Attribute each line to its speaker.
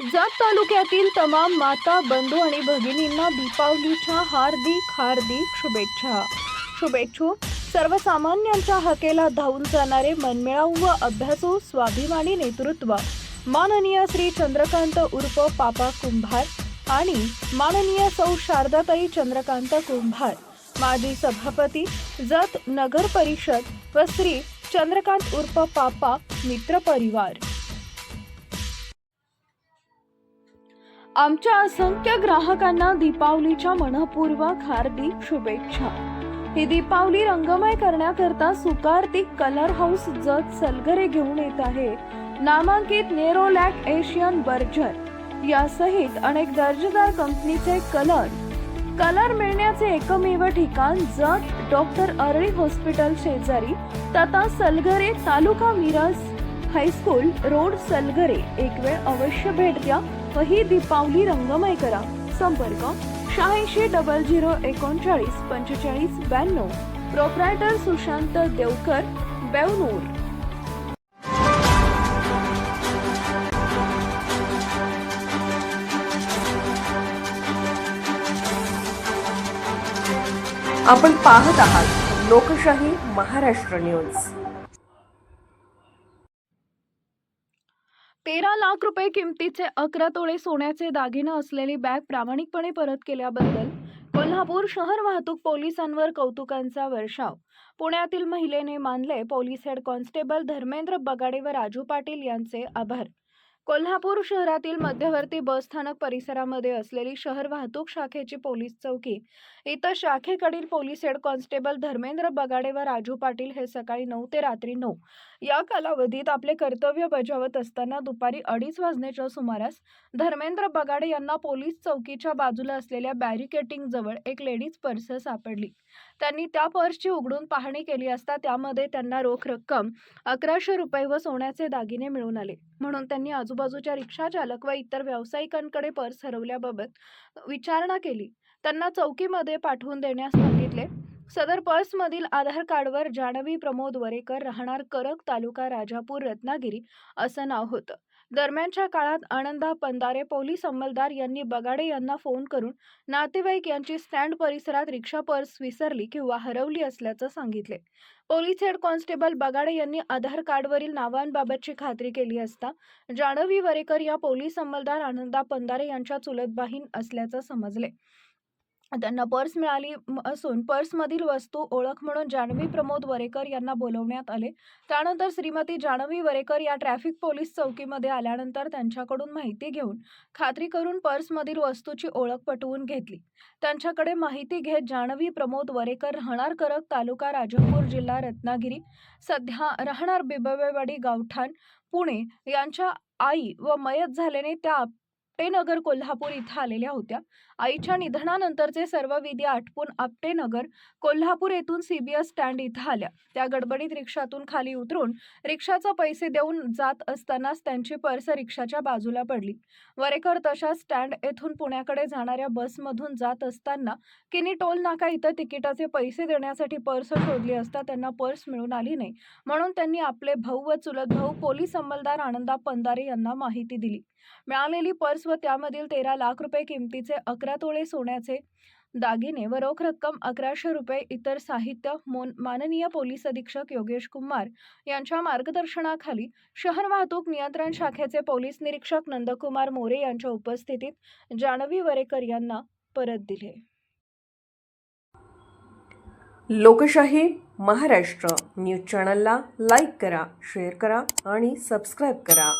Speaker 1: जात तालुक्यातील तमाम माता बंधू आणि भगिनींना दीपावलीच्या हार्दिक हार्दिक शुभेच्छा. शुभेच्छू. सर्वसामान्यांच्या हकेला धावून जाणारे मनमिळाऊ व अभ्यासू स्वाभिमानी नेतृत्व. माननीय श्री चंद्रकांत उर्फ पापा कुंभार आणि माननीय सौ शारदाताई चंद्रकांत कुंभार. माजी सभापती जत नगर परिषद व श्री चंद्रकांत उर्फ पापा मित्र परिवार. आमच्या असंख्य ग्राहकांना दीपावलीच्या मनपूर्वक हार्दिक शुभेच्छा. ही दीपावली रंगमय करण्याकरता सुकार्तिक कलर हाऊस जत सलगरे घेऊन येत आहे. नामांकित नेरोलॅक एशियन बर्जर यासहित अनेक दर्जेदार कंपनीचे कलर कलर मिळण्याचे एकमेव ठिकाण जत डॉक्टर अरळी हॉस्पिटल शेजारी तथा Salgare taluka Miraj high school road Salgare. एक वेळ अवश्य भेट द्या. व ही दीपावली रंगमय करा. संपर्क शहाऐंशी डबल झिरो एकोणचाळीस पंचेचाळीस ब्याण्णव. प्रोप्रायटर सुशांत देवकर बेवनूर.
Speaker 2: आपण पाहत आहात लोकशाही महाराष्ट्र न्यूज.
Speaker 1: तेरा लाख रुपये किमतीचे अकरा तोळे सोन्याचे दागिने असलेली बॅग प्रामाणिकपणे परत केल्याबद्दल कोल्हापूर शहर वाहतूक पोलिसांवर कौतुकांचा वर्षाव. पुण्यातील महिलेने मानले police head constable Dharmendra Bagade व राजू पाटील यांचे आभार. कोल्हापूर शहरातील मध्यवर्ती बस स्थानक परिसरामध्ये असलेली शहर वाहतूक शाखेची पोलीस चौकी. इथं शाखेकडील police head constable Dharmendra Bagade व राजू पाटील हे सकाळी नऊ ते रात्री नऊ. या कालावधीत आपले कर्तव्य बजावत असताना दुपारी अडीच वाजण्याच्या सुमारास धर्मेंद्र बगाडे यांना पोलीस चौकीच्या बाजूला असलेल्या बॅरिकेटिंग जवळ एक लेडीज पर्स सापडली. त्यांनी त्या पर्सची उघडून पाहणी केली असता त्यामध्ये त्यांना रोख रक्कम अकराशे रुपये व सोन्याचे दागिने मिळून आले. म्हणून त्यांनी आजूबाजूच्या रिक्षा चालक व इतर व्यावसायिकांकडे पर्स हरवल्याबाबत विचारणा केली. त्यांना चौकीमध्ये पाठवून देण्यास सांगितले. सदर पर्समधील आधार कार्डवर जानवी प्रमोद वरेकर राहणार करक तालुका राजापूर रत्नागिरी असं नाव होतं. दरम्यानच्या काळात आनंदा पंदारे पोलीस अंमलदार यांनी बगाडे यांना फोन करून नातेवाईक यांची स्टँड परिसरात रिक्षा पर्स विसरली किंवा हरवली असल्याचं सांगितले. पोलीस हेड कॉन्स्टेबल बगाडे यांनी आधार कार्डवरील नावांबाबतची खात्री केली असता जानवी वरेकर या पोलीस अंमलदार आनंदा पंदारे यांच्या चुलत बहीण असल्याचं समजले. त्यांना पर्स मिळाली असून पर्समधील वस्तू ओळख म्हणून जानवी प्रमोद वरेकर यांना बोलवण्यात आले. त्यानंतर श्रीमती जानवी वरेकर या ट्रॅफिक पोलीस चौकीमध्ये आल्यानंतर त्यांच्याकडून माहिती घेऊन खात्री करून पर्समधील वस्तूची ओळख पटवून घेतली. त्यांच्याकडे माहिती घेत जानवी प्रमोद वरेकर राहणार करक तालुका राजापूर जिल्हा रत्नागिरी सध्या राहणार बिबवेवाडी गावठाण पुणे यांच्या आई व मयत झाल्याने त्या आपटेनगर कोल्हापूर इथं आलेल्या होत्या. आईच्या निधनानंतरचे सर्व विधी आटपून आपटेनगर कोल्हापूर येथून सीबीएस स्टँड इथं आल्या. त्या गडबडीत रिक्षातून खाली उतरून रिक्षाचा पैसे देऊन जात असतानाच त्यांची पर्स रिक्षाच्या बाजूला पडली. वरेकर तशा स्टँड येथून पुण्याकडे जाणाऱ्या बसमधून जात असताना किनी टोल नाका इथं तिकिटाचे पैसे देण्यासाठी पर्स शोधली असता त्यांना पर्स मिळून आली नाही. म्हणून त्यांनी आपले भाऊ व चुलत भाऊ पोलीस अंमलदार आनंदा पंदारे यांना माहिती दिली. मिळालेली पर्स व त्यामधील तेरा लाख रुपये किमतीचे अकरा तोळे सोन्याचे दागिने व रोख रक्कम अकराशे रुपये इतर साहित्य मोन माननीय पोलीस अधीक्षक योगेश कुमार यांच्या मार्गदर्शनाखाली शहर वाहतूक नियंत्रण शाखेचे पोलीस निरीक्षक नंदकुमार मोरे यांच्या उपस्थितीत जानवी वरेकर यांना परत दिले.
Speaker 2: लोकशाही महाराष्ट्र न्यूज चॅनलला लाईक करा शेअर करा आणि सबस्क्राईब करा.